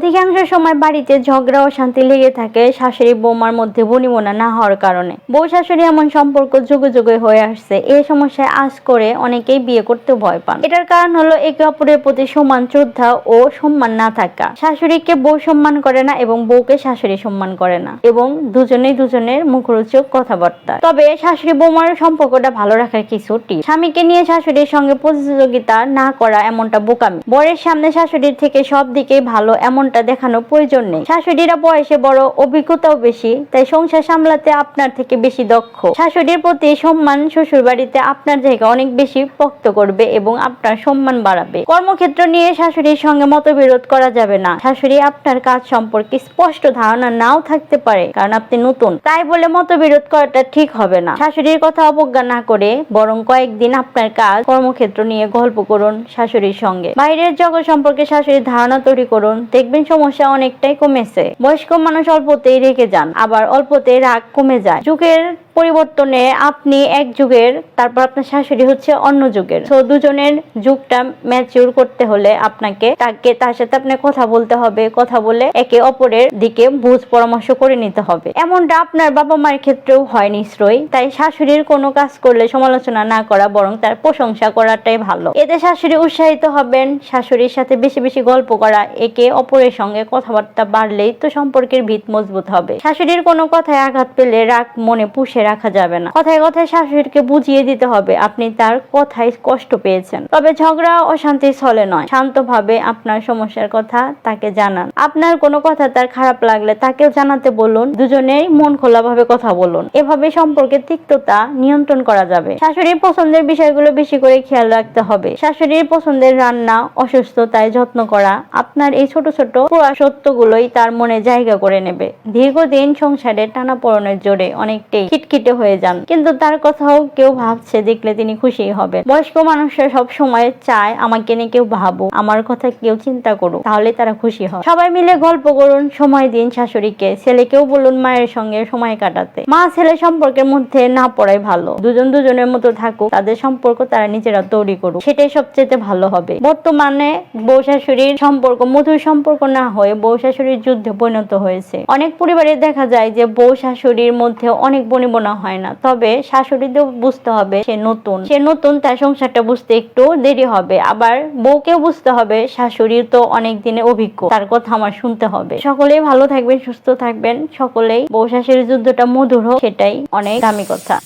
অধিকাংশ সময় বাড়িতে ঝগড়া ও শান্তি লেগে থাকে, শাশুড়ি বৌমার মধ্যে বনিমনা না হওয়ার কারণে। বউ শাশুড়ি এমন সম্পর্ক যুগে যুগে হয়ে আসছে। এই সমস্যায় আজ করে অনেকেই বিয়ে করতে ভয় পান। এটার কারণ হলো একে অপরের প্রতি সমান শ্রদ্ধা ও সম্মান না থাকা। শাশুড়িকে বউ সম্মান করে না এবং বউকে শাশুড়ি সম্মান করে না এবং দুজনেই দুজনের মুখরোচক কথাবার্তা। তবে শাশুড়ি বৌমার সম্পর্কটা ভালো রাখার কিছু টিপ স্বামীকে নিয়ে শাশুড়ির সঙ্গে প্রতিযোগিতা না করা এমনটা বোকামি। বরের সামনে শাশুড়ির থেকে সব দিকেই ভালো এমনটা দেখানো প্রয়োজন নেই। শাশুড়িরা বয়সে বড়, অভিজ্ঞতাও বেশি, তাই সংসার সামলাতে আপনার থেকে বেশি দক্ষ। শাশুড়ির প্রতি সম্মান শ্বশুর বাড়িতে আপনার জায়গা অনেক বেশি পোক্ত করবে এবং আপনার সম্মান বাড়াবে। কর্মক্ষেত্র নিয়ে শাশুড়ির সঙ্গে মতবিরোধ করা যাবে না। শাশুড়ি আপনার কাজ সম্পর্কে স্পষ্ট ধারণা নাও থাকতে পারে, কারণ আপনি নতুন। তাই বলে মতবিরোধ করাটা ঠিক হবে না। শাশুড়ির কথা অবজ্ঞা না করে বরং কয়েকদিন আপনার কাজ, কর্মক্ষেত্র নিয়ে গল্প করুন শাশুড়ির সঙ্গে। বাইরের জগৎ সম্পর্কে শাশুড়ির ধারণা তৈরি করুন, দেখবেন সমস্যা অনেকটাই কমেছে। বয়স্ক মানুষ অল্পতেই রেখে যান আবার অল্পতেই রাগ কমে যায়। যুগের পরিবর্তনে আপনি এক যুগের, তারপর আপনার শাশুড়ি হচ্ছে অন্য যুগের। তো দুজনের যুগটা ম্যাচিউর করতে হলে আপনাকে তাকে, তার সাথে আপনি কথা বলতে হবে, কথা বলে একে অপরের দিকে বুঝ পরামর্শ করে নিতে হবে। এমনটা আপনার বাবা মায়ের ক্ষেত্রেও হয় নিশ্চয়ই, তাই শাশুড়ির কোনো কাজ করলে সমালোচনা না করা, বরং তার প্রশংসা করাটাই ভালো। এতে শাশুড়ি উৎসাহিত হবেন, শাশুড়ির সাথে বেশি বেশি গল্প করা, একে অপরের সঙ্গে কথাবার্তা বাড়লেই তো সম্পর্কের ভিত মজবুত হবে। শাশুড়ির কোনো কথায় আঘাত পেলে রাগ মনে পুষে রাখা যাবে না। কথায় কথায় শাশুড়িকে বুঝিয়ে দিতে হবে, আপনি তার কথায় কষ্ট পেয়েছেন। তবে ঝগড়া অশান্তির ছলে নয়। শান্তভাবে আপনার সমস্যার কথা তাকে জানান। আপনার কোনো কথা তার খারাপ লাগলে তাকেও জানাতে বলুন। দুজনেই মন খোলাভাবে কথা বলুন। এভাবে সম্পর্কের তিক্ততা নিয়ন্ত্রণ করা যাবে। শাশুড়ির পছন্দের বিষয়গুলো বেশি করে খেয়াল রাখতে হবে। শাশুড়ির পছন্দের রান্না, অসুস্থতায় যত্ন করা, আপনার এই ছোট ছোট পুরা সত্যগুলোই তার মনে জায়গা করে নেবে। দীর্ঘদিন সংসারে টানা পড়নের জোরে অনেকটাই খিটখিটে হয়ে যান। কিন্তু তার কথাও কেউ ভাবছে, দেখলে তিনি খুশি হবেন। বয়স্ক মানুষরা সব সময় চায়, আমাকে নিয়ে কেউ ভাবুক, আমার কথা কেউ চিন্তা করুক, তাহলে তারা খুশি হয় সবাই মিলে গল্প করুন, সময় দিন শাশুড়িকে। ছেলেকেও বলুন মায়ের সঙ্গে সময় কাটাতে। মা ছেলে সম্পর্কের মধ্যে না পড়াই ভালো। দুজন দুজনের মতো থাকুক, তাদের সম্পর্ক তারা নিজেরা তৈরি করুক। সেটাই সবচেয়ে ভালো হবে। বর্তমানে বউ শাশুড়ির সম্পর্ক মধুর সম্পর্ক না হয়ে বউ শাশুড়ির যুদ্ধে পরিণত হয়েছে। অনেক পরিবারে দেখা যায় যে বউ শাশুড়ির মধ্যে অনেক বনিবনা সম্ভাবনা হয় না। তবে শাশুড়িদের বুঝতে হবে সে নতুন। সে নতুন, তার সংসারটা বুঝতে একটু দেরি হবে। আবার বউকেও বুঝতে হবে শাশুড়ির তো অনেক দিনে অভিজ্ঞ। তার কথা আমার শুনতে হবে। সকলেই ভালো থাকবেন, সুস্থ থাকবেন। সকলেই বউ শাশুড়ির যুদ্ধটা মধুর হোক, সেটাই অনেক দামি কথা।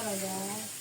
বদলে যায়।